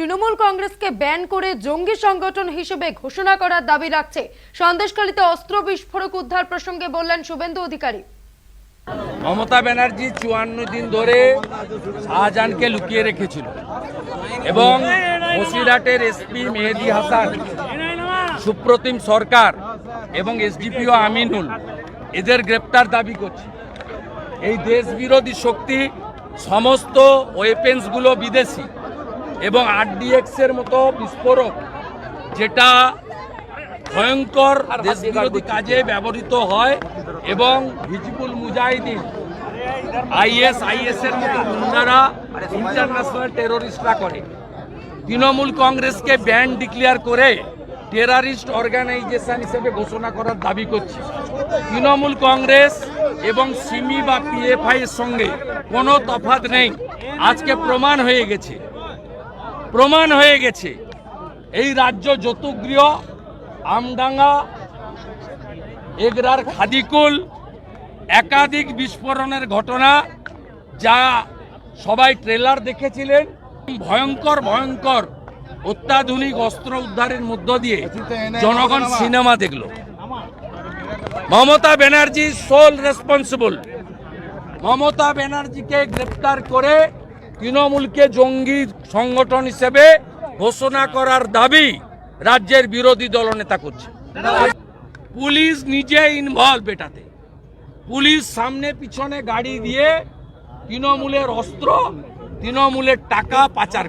তৃণমূল কংগ্রেসকে ব্যান করে জঙ্গি সংগঠন হিসেবে ঘোষণা করার দাবি রাখছে। সন্দেশকালীতে অস্ত্র বিস্ফোরক উদ্ধার প্রসঙ্গে বললেন শুভেন্দু অধিকারী। মমতা ব্যানার্জি চুয়ান্ন দিন ধরে শাহজাহানকে লুকিয়ে রেখেছিল এবং বসিরহাটের এসপি মেহেদি হাসান, সুপ্রতিম সরকার এবং এসডিপিও আমিনুল এদের গ্রেপ্তার দাবি করছে। এই দেশ বিরোধী শক্তি সমস্ত ওয়েপেন্সগুলো বিদেশি। এবং এর মতো বিস্ফোরক যেটা ভয়ঙ্কর দেশ বিরোধী কাজে ব্যবহৃত হয় এবং হিজবুল মুজাহিদিন আইএস আইএস এর মতো গুন্ডারা ইন্টারন্যাশনাল টেরোরিস্টরা করে। তৃণমূল কংগ্রেসকে ব্যান ডিক্লেয়ার করে টেরারিস্ট অর্গানাইজেশন হিসেবে ঘোষণা করার দাবি করছি। তৃণমূল কংগ্রেস এবং সিমি বা পিএফআই এর সঙ্গে কোনো তফাৎ নেই। আজকে প্রমাণ হয়ে গেছে। প্রমাণ হয়ে গেছে। এই রাজ্য যতুগৃহ, আমডাঙ্গা, এগরার খাদিকুল, একাধিক বিস্ফোরণের ঘটনা যা সবাই ট্রেলার দেখেছিলেন। ভয়ঙ্কর ভয়ঙ্কর অত্যাধুনিক অস্ত্র উদ্ধারের মধ্য দিয়ে জনগণ সিনেমা দেখল। Mamata Banerjee sole responsible. Mamata ব্যানার্জিকে গ্রেপ্তার করে তৃণমূলকে জঙ্গি সংগঠন হিসেবে ঘোষণা করার দাবি রাজ্যের বিরোধী দলনেতা করছে। পুলিশ নিজে ইনভলভ এটাতে। পুলিশ সামনে পিছনে গাড়ি দিয়ে তৃণমূলের অস্ত্র, তৃণমূলের টাকা পাচার